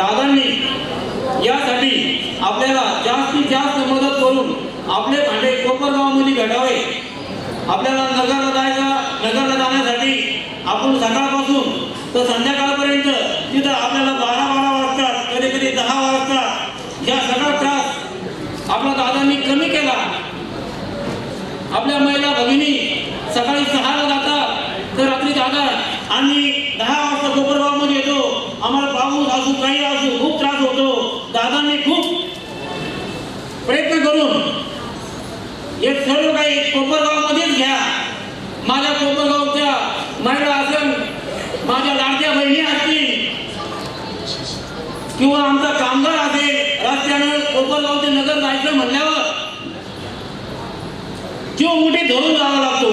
दादांनी यासाठी आपल्याला जास्तीत जास्त मदत करून आपले भांडे कोपरगावामध्ये घडावे आपल्याला नगरला जायचा नगरला जाण्यासाठी आपण सकाळपासून तर संध्याकाळपर्यंत तिथं आपल्याला बारा बारा वाजतात कधी कधी दहा वाजतात या सगळा त्रास आपल्या दादांनी कमी केला. आपल्या महिला भगिनी सकाळी सहाला जातात तर रात्री दादा आणि दहा वाजता कोपरगाव पाऊस असू काही असू खूप त्रास होतो. दादांनी खूप प्रयत्न करून हे सर्व काही कोपरगावमध्येच घ्या. माझ्या कोपरगावच्या महिला असेल माझ्या लाडक्या बहिणी असतील किंवा आमचा कामगार असेल रस्त्यानं कोपरगाव ते नगर जायचं म्हणल्यावर किंवा मोठी धरून जावा लागतो.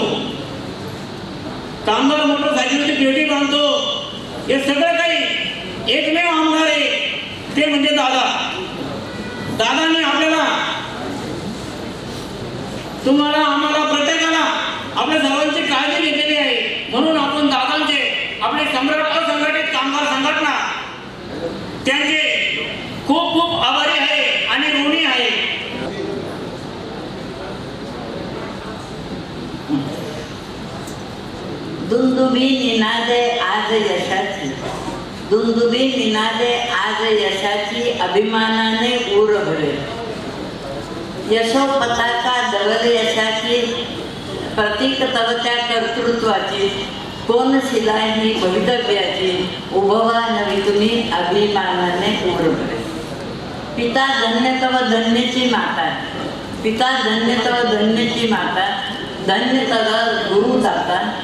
कामगार मोटरसायकलची पेटी बांधतो. हे सगळं एकमेव आमदार आहे. ते म्हणजे दादा. दादाने आपल्याला. तुम्हाला आम्हाला प्रत्येकाला आपल्या सर्वांची काळजी घेतलेली आहे. म्हणून आपण दादांचे आपले सम्राट असंघटित कामगार संघटना त्यांचे खूप खूप आभारी आहे आणि ऋणी आहे. दुंदुबी निनादे आज यशाची दुंदुबी निनादे आज यशाची अभिमानाने ऊर भरे यशो पताका दवल यशाची प्रतीक तवत्या कर्तृत्वाची. कोण शिलाय ही भवितव्याची? उभवा नवी तुम्ही अभिमानाने ऊर भरे पिता धन्यतव धन्यची माता. पिता धन्यतव धन्यची माता. धन्यतव गुरु दाता.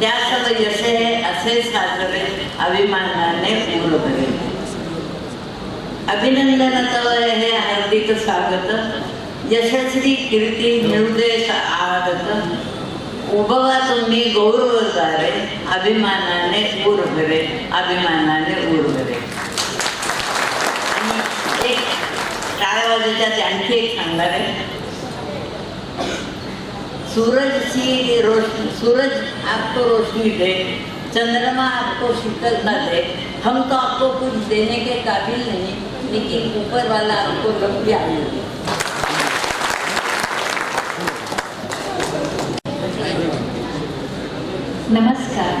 त्यासह यशे हे असे साजरे अभिमानाने पूर्ण करेल अभिनंदनाचं हे हार्दिक स्वागत यशस्वी कीर्ती निर्देश आगत उभवा तुम्ही गौरवदारे अभिमानाने ऊर भरे अभिमानाने ऊर भरे आणि एक टाळवाजेच्यात आणखी एक सांगणार आहे. सूरज की रोशनी सूरज आपको रोशनी दे. चंद्रमा आपको शीतलता दे। हम तो आपको कुछ देने के काबिल नहीं, लेकिन ऊपर वाला आपको लंबी आयु दे नमस्कार।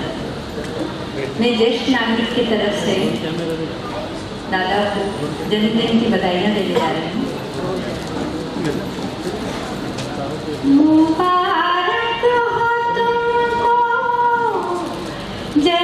मैं ज्येष्ठ नागरिक की तरफ़ से दादा को जन्मदिन की बधाइयाँ देने जा रही हूँ। 姐。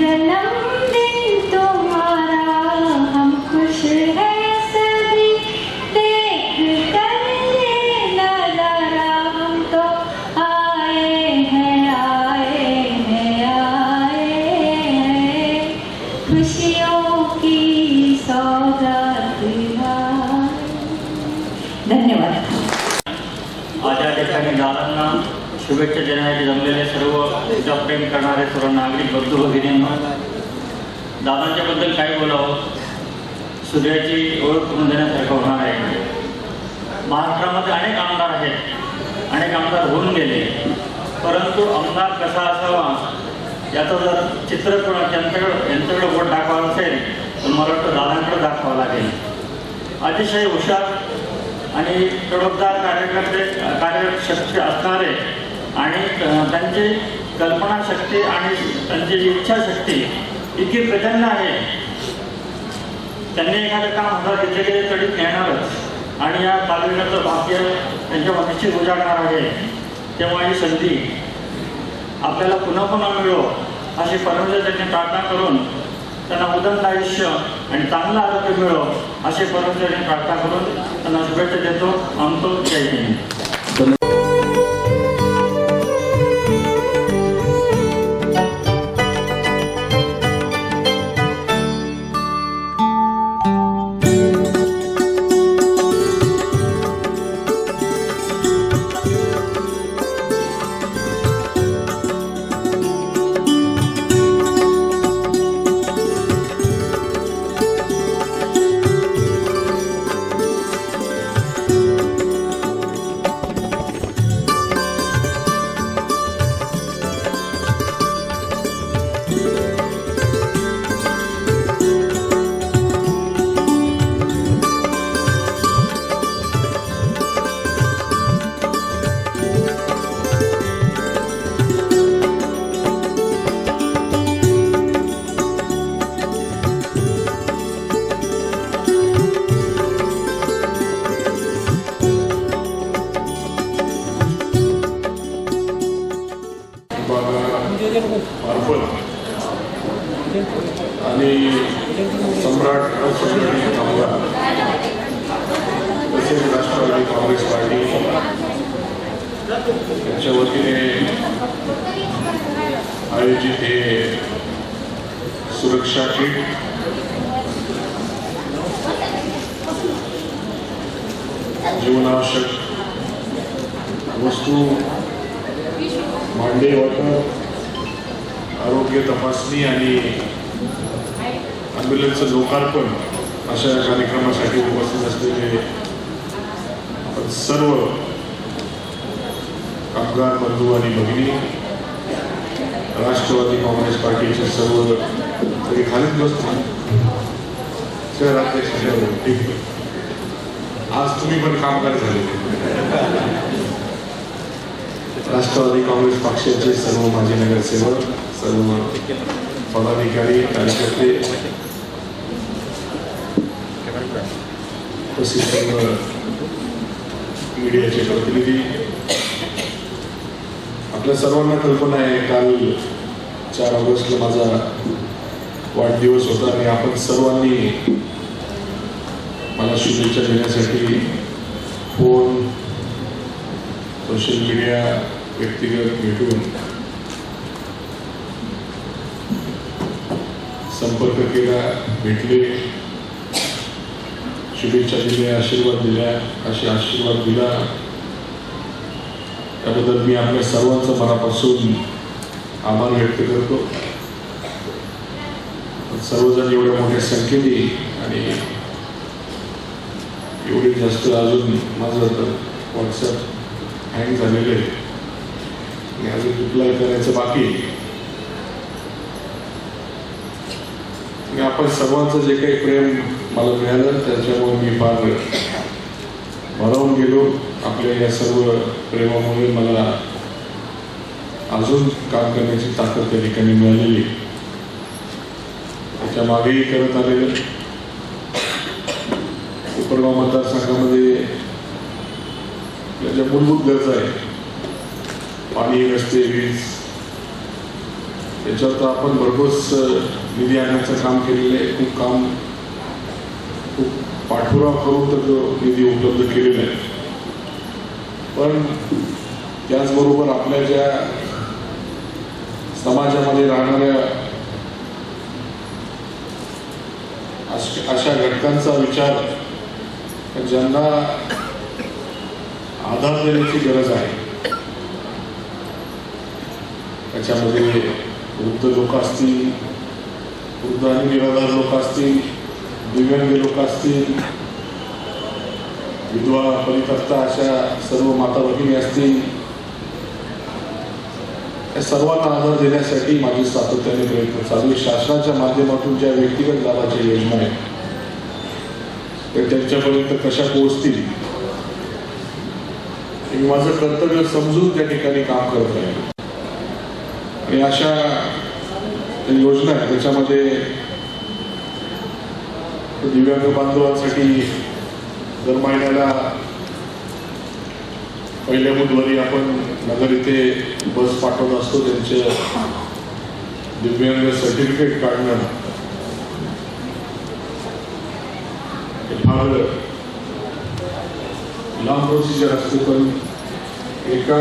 जन्मदिन देण्यासाठी जमलेले सर्व पूजाप्रेम करणारे सर्व नागरिक बंधू भगिनींना दादांच्याबद्दल काय बोलावं? सूर्याची ओळख करून देण्यासारखं होणार आहे. महाराष्ट्रामध्ये अनेक आमदार आहेत अनेक आमदार होऊन गेले. परंतु आमदार कसा असावा याचं जर चित्र कोणा त्यांच्याकडं यांच्याकडे वोट दाखवायला असेल तर मला वाटतं दादांकडे दाखवावं लागेल. अतिशय हुशार आणि तडफदार कार्यकर्ते कार्यशक्ती असणारे आणि त्यांची कल्पनाशक्ती आणि त्यांची जी इच्छाशक्ती इतकी प्रचंड आहे. त्यांनी एखादं काम हातात घेतले की तरी नेणारच आणि या तालुक्याचं भाग्य त्यांच्यावर निश्चित उजाडणार आहे. तेव्हा ही संधी आपल्याला पुन्हा पुन्हा मिळो अशी परमेश्वर त्यांनी प्रार्थना करून त्यांना उदंड आयुष्य आणि चांगलं आरोग्य मिळो अशी परमेश्वरांनी प्रार्थना करून त्यांना शुभेच्छा देतो. आमतो जय हिंद. आणि सम्राट असंघटित कामगार. तसेच राष्ट्रवादी काँग्रेस पार्टी. यांच्या वतीने आयोजित हे सुरक्षा किट जीवनावश्यक वस्तू भांडे वाटप आरोग्य तपासणी आणि ॲम्ब्युलन्सचं लोकार्पण अशा कार्यक्रमासाठी उपस्थित असलेले आपण सर्व कामगार बंधू आणि भगिनी राष्ट्रवादी काँग्रेस पार्टीचे सर्व तरी खालीच बसतो शहराध्यक्ष ठीक आज तुम्ही पण कामगार झाले. राष्ट्रवादी काँग्रेस पक्षाचे सर्व माजी नगरसेवक सर्व पदाधिकारी कार्यकर्ते तसेच सर्व मीडियाचे प्रतिनिधी आपल्या सर्वांना कल्पना आहे काल चार ऑगस्टला माझा वाढदिवस होता आणि आपण सर्वांनी मला शुभेच्छा देण्यासाठी फोन सोशल मीडिया व्यक्तिगत भेटून संपर्क केला भेटले. शुभेच्छा दिल्या आशीर्वाद दिल्या असे आशीर्वाद दिला. त्याबद्दल मी आपल्या सर्वांचा मनापासून आभार व्यक्त करतो. सर्वजण एवढ्या मोठ्या संख्येने आणि एवढी जास्त अजून माझं तर व्हॉट्सअप हँग झालेलं आहे. आणि अजून रिप्लाय करायचं बाकी आहे. आणि आपण सर्वांचं जे काही प्रेम मला मिळालं त्याच्यामुळे मी फार भरावून गेलो आपल्या या सर्व प्रेमामुळे मला अजून काम करण्याची ताकद त्या ठिकाणी मिळालेली त्याच्या मागेही करत आलेलं. उपरगाव मतदारसंघामध्ये आपल्या ज्या मूलभूत गरजा आहे पाणी रस्ते वीज याच्यात तर आपण भरघोस निधी आणण्याचं काम केलेलं आहे. खूप काम खूप पाठपुरावा करून तर तो निधी उपलब्ध केलेला आहे. पण त्याचबरोबर आपल्या ज्या समाजामध्ये राहणाऱ्या अशा घटकांचा विचार ज्यांना आधार देण्याची गरज आहे त्याच्यामध्ये वृद्ध लोक असतील वृद्ध आणि निराधार लोक असतील दिव्यांग लोक असतील विधवा परितक्ता अशा सर्व माता भगिनी असतील या सर्वांना आधार देण्यासाठी माझे सातत्याने प्रयत्न चालू आहे. शासनाच्या माध्यमातून ज्या व्यक्तिगत लाभाच्या योजना आहेत त्या त्यांच्यापर्यंत कशा पोहोचतील मी माझं कर्तव्य समजून त्या ठिकाणी काम करत आहे आणि अशा योजना आहेत. त्याच्यामध्ये दिव्यांग बांधवांसाठी दर महिन्याला पहिल्या बुधवारी आपण नगर इथे बस पाठवत असतो. त्यांचे दिव्यांग सर्टिफिकेट काढणं. हे फार लांब प्रोसिजर असते पण एका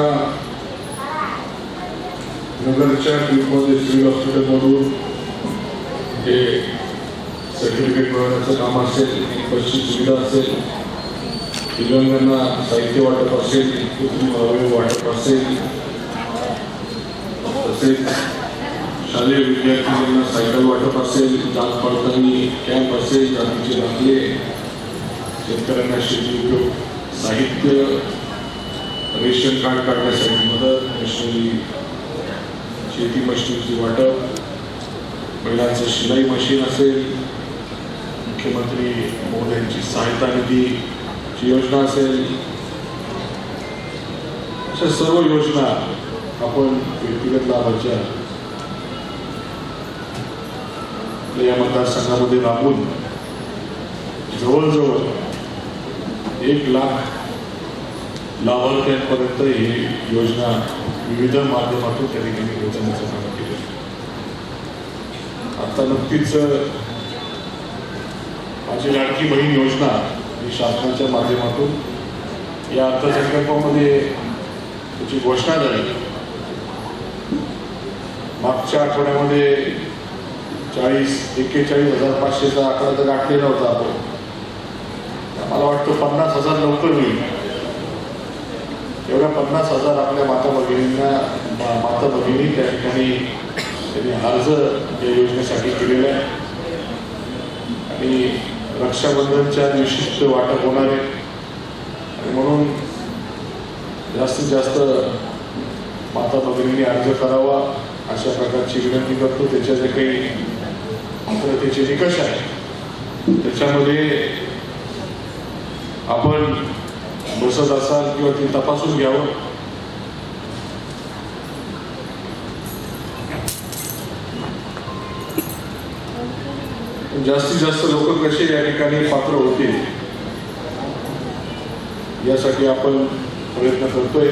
नगरच्या ट्रीपमध्ये सिव्हिल हॉस्पिटलमधून जे सर्टिफिकेट मिळवण्याचं काम असेल बसची सुविधा असेल दिव्यांगांना साहित्य वाटप असेल कृत्रिम अवयव वाटप असेल तसेच शालेय विद्यार्थ्यांना सायकल वाटप असेल जात पडताना कॅम्प असेल जातीचे दाखले शेतकऱ्यांना शेती उपयोग साहित्य रेशन कार्ड काढण्यासाठी मदत रेशनरी शेती मशीनची वाटप महिलांचं शिलाई मशीन असेल मुख्यमंत्री मोदयांची सहायता निधीची योजना असेल. अशा सर्व योजना आपण व्यक्तिगत लाभाच्या या मतदारसंघामध्ये राबून जवळजवळ एक लाख लाभार्थ्यांपर्यंत ही योजना विविध माध्यमातून त्या ठिकाणी पोहोचवण्याचं काम केलं. आता नक्कीच माझी लाडकी बहीण योजना ही शासनाच्या माध्यमातून या अर्थसंकल्पामध्ये त्याची घोषणा झाली. मागच्या आठवड्यामध्ये चाळीस एक्केचाळीस हजार पाचशेचा आकडा तर गाठलेला होता आपण. मला वाटतं पन्नास हजार लवकर होईल. पन्नास हजार आपल्या माता भगिनींना माता भगिनी त्या ठिकाणी त्यांनी अर्ज या योजनेसाठी केलेला आहे. आणि रक्षाबंधनच्या विशिष्ट वाटप होणार आहे. आणि म्हणून जास्तीत जास्त माता भगिनींनी अर्ज करावा अशा प्रकारची विनंती करतो. त्याच्या जे काही पात्रतेचे निकष आहेत त्याच्यामध्ये आपण बसत असाल किंवा ती तपासून घ्यावं जास्तीत जास्त लोक कसे या ठिकाणी पात्र होतील यासाठी आपण प्रयत्न करतोय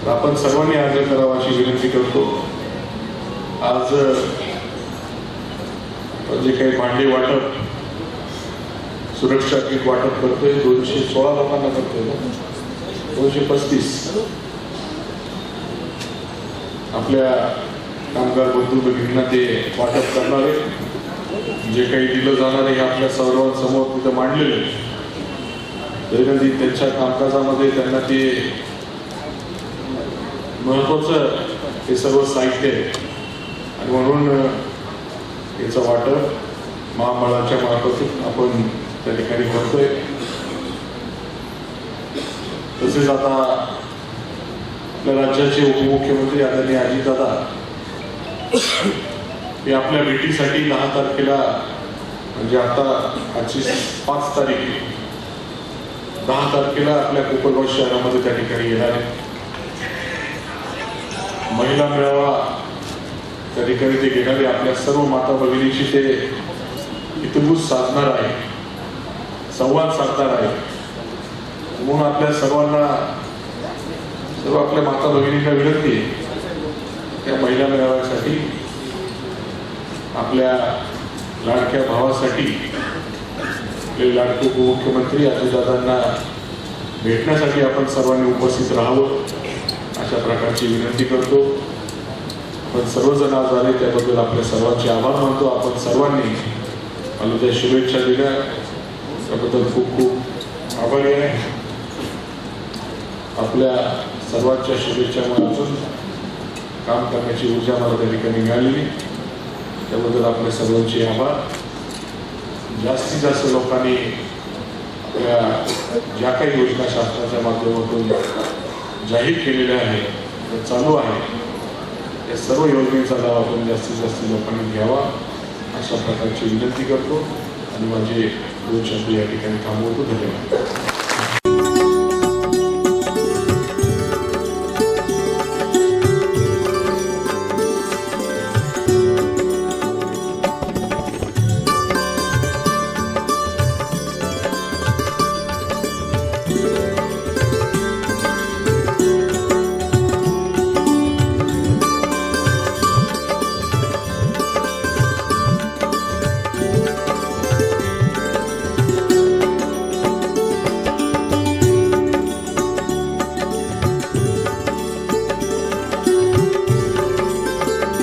तर आपण सर्वांनी अर्ज करावा अशी विनंती करतो आज जे काही भांडे वाटप सुरक्षा किट वाटप करतोय दोनशे सोळा लोकांना करतोय ना? दोनशे पस्तीस. आपल्या कामगार बंधू भगिनींना ते वाटप करणार आहे जे काही दिलं जाणार आहे हे आपल्या सर्वांसमोर तिथं मांडलेलं आहे. दैनंदिन त्यांच्या कामकाजामध्ये त्यांना ते महत्वाचं हे सर्व साहित्य आहे. आणि म्हणून याचं वाटप महामंडळाच्या मार्फत आपण त्या ठिकाणी करतोय तसेच आता आपल्या राज्याचे उपमुख्यमंत्री आदरणीय अजितदादा हे आपल्या भेटीसाठी दहा तारखेला म्हणजे आता आजची पाच तारीख दहा तारखेला आपल्या कोपरगाव शहरामध्ये त्या ठिकाणी येणार आहे महिला मेळावा त्या ठिकाणी ते घेणारे आपल्या सर्व माता भगिनीशी ते इतभूत साधणार आहे संवाद साधणार आहे. म्हणून आपल्या सर्वांना सर्व आपल्या माता भगिनींना विनंती त्या महिला मेळाव्यासाठी आपल्या लाडक्या भावासाठी आपले लाडके उपमुख्यमंत्री अजितदादांना भेटण्यासाठी आपण सर्वांनी उपस्थित राहावं अशा प्रकारची विनंती करतो. आपण सर्वजण आज आले त्याबद्दल आपल्या सर्वांचे आभार मानतो. आपण सर्वांनी मला त्या शुभेच्छा दिल्या. त्याबद्दल खूप खूप आभारी आहे. आपल्या सर्वांच्या शुभेच्छा मनातून काम करण्याची ऊर्जा मला त्या ठिकाणी मिळालेली. त्याबद्दल आपल्या सर्वांचे आभार. जास्तीत जास्त लोकांनी आपल्या ज्या काही योजना शासनाच्या माध्यमातून जाहीर केलेल्या आहेत चालू आहे या सर्व योजनेचा लाभ आपण जास्तीत जास्त लोकांनी घ्यावा अशा प्रकारची विनंती करतो. आणि माझे दोन शब्द या ठिकाणी थांबवतो. धन्यवाद.